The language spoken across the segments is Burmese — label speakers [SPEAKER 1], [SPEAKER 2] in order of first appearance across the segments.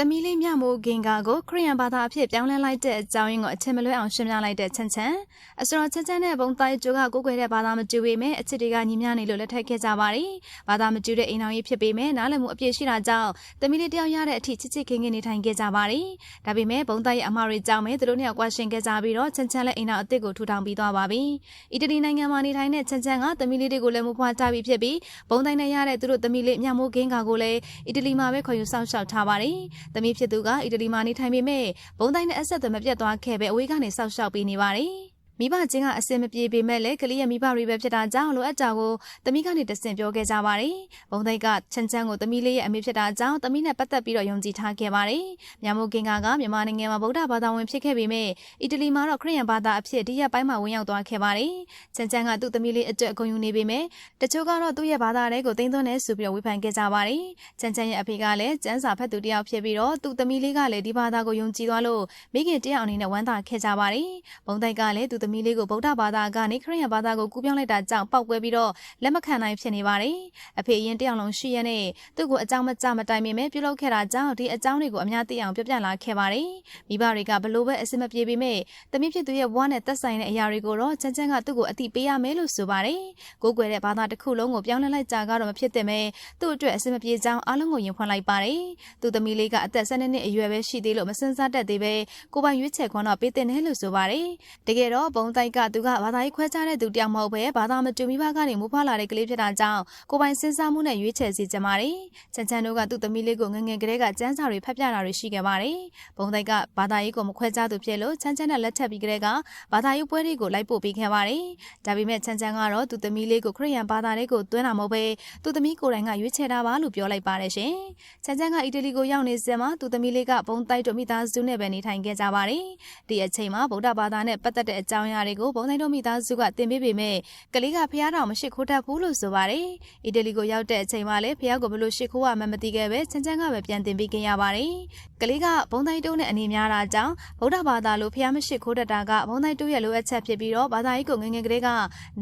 [SPEAKER 1] သမီးလေးမြမိုးဂင်ကာကိုခရီးယန်ဘာသာအဖြစ်ပြောင်းလဲလိုက်တဲ့အကြောင်းရင်းကိုအထင်မလွဲအောင်ရှင်းပြလိုက်တဲ့ချန်ချန်အစတော်ချန်ချန်နဲ့ဘုံတိုင်းကျိုးကကိုကိုွယ်တဲ့ဘာသာမတူပေမဲ့အချစ်တွေကညီမျှနေလို့လက်ထပ်ခဲ့ကြပါတယ်။ဘာသာမတူတဲ့အိမ်အောင်ကြီးဖြစ်ပေမဲ့နားလည်မှုအပြည့်ရှိတာကြောင့်သမီးလေးတယောက်ရတဲ့အထိချစ်ချစ်ခင်ခင်နေထိုင်ခဲ့ကြပါတယ်။ဒါပေမဲ့ဘုံတိုင်းရဲ့အမှားတွေကြောင့်ပဲသူတို့နှစ်ယောက်ကွာရှင်ခဲ့ကြပြီးတော့ချန်ချန်လည်းအိမ်အောင်အစ်စ်ကိုထူထောင်ပြီးသွားပါပြီ။အီတလီနိုင်ငံမှာနေထိုင်တဲ့ချန်ချန်ကသမီးလေးတွေကိုလည်းမဖွားကြပြီးဖြစ်ပြီးဘုံတိုင်းနဲ့ရတဲ့သူတို့သမီးလေးမြမိုးဂင်ကာကိုလည်းအီတလီမှာပဲခေါ်ယူစောင့်ရှောက်ထားပါတယ်။သမီးဖြစ်သူကအီတလီမှာနေထိုင်ပေမဲ့ဘုံတိုင်းနဲ့အဆက်အသွယ်မပြတ်သွားခဲ့ပဲအဝေးကနေစောက်ရှောက်ပေးနေပါတယ်။ မိဘချင်းကအစင်မပြေပေမဲ့လည်းကလေးရဲ့မိဘတွေပဲဖြစ်တာကြောင့်လိုအပ်တာကိုသမီးကနေတဆင့်ပြောခဲ့ကြပါတယ်။ဘုံသိက်ကချန်ချန်ကိုသမီးလေးရဲ့အမေဖြစ်တာကြောင့်သမီးနဲ့ပတ်သက်ပြီးတော့ယုံကြည်ထားခဲ့ပါတယ်။မြမိုးကင်ကကမြန်မာနိုင်ငံမှာဗုဒ္ဓဘာသာဝင်ဖြစ်ခဲ့ပေမဲ့အီတလီမှာတော့ခရစ်ယာန်ဘာသာအဖြစ်ဒီရက်ပိုင်းမှာဝင်ရောက်သွားခဲ့ပါတယ်။ချန်ချန်ကသူ့သမီးလေးအတွက်အကုန်ယူနေပေမဲ့တချို့ကတော့သူ့ရဲ့ဘာသာတွေကိုသိမ်းသွင်းနေဆိုပြီးတော့ဝေဖန်ခဲ့ကြပါတယ်။ချန်ချန်ရဲ့အဖေကလည်းကျန်းစာဖတ်သူတစ်ယောက်ဖြစ်ပြီးတော့သူ့သမီးလေးကလည်းဒီဘာသာကိုယုံကြည်သွားလို့မိခင်တယောက်အနေနဲ့ဝမ်းသာခဲ့ကြပါတယ်။ဘုံသိက်ကလည်းသူ့သမီးလေးကိုဗုဒ္ဓဘာသာကနေခရစ်ယာန်ဘာသာကိုကူးပြောင်းလိုက်တာကြောင့်ပောက်ကွဲပြီးတော့လက်မခံနိုင်ဖြစ်နေပါတယ်။အဖေရင်တယောက်လုံးရှိရနဲ့သူ့ကိုအကြောင်းမကြမတိုင်ပေမဲ့ပြုလုပ်ခဲ့တာကြောင့်ဒီအကြောင်းတွေကိုအများသိအောင်ပြပြလာခဲ့ပါတယ်။မိဘတွေကဘလို့ပဲအစမပြေပေမဲ့တမီးဖြစ်သူရဲ့ဘဝနဲ့သက်ဆိုင်တဲ့အရာတွေကိုတော့ချမ်းချမ်းကသူ့ကိုအတိပေးရမယ်လို့ဆိုပါတယ်။ကိုးကွယ်တဲ့ဘာသာတစ်ခုလုံးကိုပြောင်းလဲလိုက်ကြကတော့မဖြစ်သင့်ပဲသူ့အတွက်အစမပြေကြောင်းအားလုံးကိုယင်ဖွင့်လိုက်ပါတယ်။သူ့သမီးလေးကအသက်12နှစ်အရွယ်ပဲရှိသေးလို့မစင်စားတတ်သေးပဲကိုပိုင်ရွေးချယ်ခွင့်တော့ပေးတဲ့နဲ့လို့ဆိုပါတယ်။တကယ်တော့ဘုံတိုက်ကသူကဘာသာရေးခွဲခြားတဲ့သူတယောက်မဟုတ်ပဲဘာသာမတူမိဘကနေမူဖွားလာတဲ့ကလေးဖြစ်တာကြောင့်ကိုပိုင်စဉ်းစားမှုနဲ့ရွေးချယ်စီကြပါတယ်။ချန်ချန်တို့ကသူ့သမီးလေးကိုငငယ်ကလေးကစမ်းစာတွေဖတ်ပြတာတွေရှိခဲ့ပါတယ်။ဘုံတိုက်ကဘာသာရေးကိုမခွဲခြားသူဖြစ်လို့ချန်ချန်နဲ့လက်ထပ်ပြီးကလေးကဘာသာရေးပွဲတွေကိုလိုက်ပို့ပေးခဲ့ပါတယ်။ဒါပေမဲ့ချန်ချန်ကတော့သူ့သမီးလေးကိုခရစ်ယာန်ဘာသာလေးကိုသွင်းတာမဟုတ်ပဲသူ့သမီးကိုယ်တိုင်ကရွေးချယ်တာပါလို့ပြောလိုက်ပါတယ်ရှင်။ချန်ချန်ကအီတလီကိုရောက်နေစမှာသူ့သမီးလေးကဘုံတိုက်တို့မိသားစုနဲ့ပဲနေထိုင်ခဲ့ကြပါတယ်။ဒီအချိန်မှာဗုဒ္ဓဘာသာနဲ့ပတ်သက်တဲ့အကြောင်းအရာတွေကိုဘုံတိုက်တို့မိသားစုကသင်ပေးပေမဲ့ကလေးကဖះတော်မရှိခိုးတတ်ဘူးလို့ဆိုပါတယ်။အီတလီကိုရောက်တဲ့အချိန်မှာလည်းဖះကိုဘလို့ရှိခိုးရမှမသိခဲ့ပဲချန်ချန်ကပဲပြန်တင်ပေးခင်ရပါတယ်။ကလေးကဘုံတိုင်းတုံးနဲ့အနေများတာကြောင့်ဗုဒ္ဓဘာသာလိုဖះမရှိခိုးတတ်တာကဘုံတိုင်းတုံးရဲ့လိုအပ်ချက်ဖြစ်ပြီးတော့ဘာသာရေးကိုငငယ်ကလေးက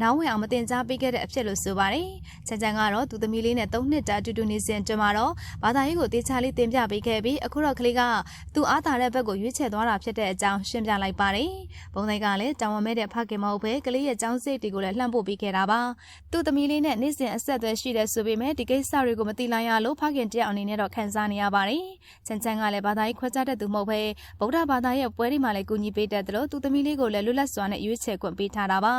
[SPEAKER 1] နောင်းဝင်အောင်မတင် जा ပေးခဲ့တဲ့အဖြစ်လို့ဆိုပါတယ်။ချန်ချန်ကတော့သူသမီးလေးနဲ့၃နှစ်တာအတူတူနေစဉ်တွင်မှာတော့ဘာသာရေးကိုတေချာလေးတင်ပြပေးခဲ့ပြီးအခုတော့ကလေးကသူအားသာတဲ့ဘက်ကိုရွေးချယ်သွားတာဖြစ်တဲ့အကြောင်းရှင်းပြလိုက်ပါတယ်။ဘုံတိုင်းကလည်းတောင်းဝမဲတဲ့ဖခင်မဟုတ်ပဲကလေးရဲ့ចောင်းစိတ်တွေကိုလည်းလှမ်းပို့ပေးခဲ့တာပါသူ့သမီးလေးနဲ့နေ့စဉ်အဆက်အသွယ်ရှိတဲ့ဆိုပေမဲ့ဒီကိစ္စတွေကိုမသိလိုက်ရလို့ဖခင်တယောက်အနေနဲ့တော့ခံစားနေရပါတယ်ချန်ချန်ကလည်းဘာသာရေးခွဲခြားတဲ့သူမဟုတ်ဘဲဗုဒ္ဓဘာသာရဲ့ပွဲတွေမှာလည်းကူညီပေးတတ်တယ်လို့သူ့သမီးလေးကိုလည်းလွတ်လပ်စွာနဲ့ရွေးချယ်ခွင့်ပေးထားတာပါ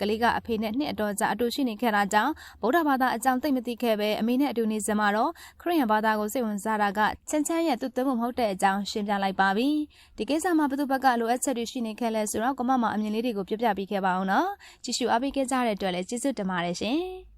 [SPEAKER 1] ကလေးကအဖေနဲ့နှစ်အတော်ကြာအတူရှိနေခဲ့တာကြောင့်ဗုဒ္ဓဘာသာအကြောင်းသိမသိခဲ့ပဲအမေနဲ့အတူနေစမှာတော့ခရစ်ယာန်ဘာသာကိုစိတ်ဝင်စားတာကချန်ချန်ရဲ့သူ့သမီးမဟုတ်တဲ့အကြောင်းရှင်းပြလိုက်ပါပြီဒီကိစ္စမှာဘသူဘက်ကလိုအပ်ချက်တွေရှိနေခဲ့လဲဆိုတော့ကမမအမြင်လေးတွေကိုပြပြပေးခဲ့ပါအောင်နော်ကြည့်ရှုအားပေးခဲ့ကြတဲ့အတွက်လည်းကျေးဇူးတင်ပါတယ်ရှင်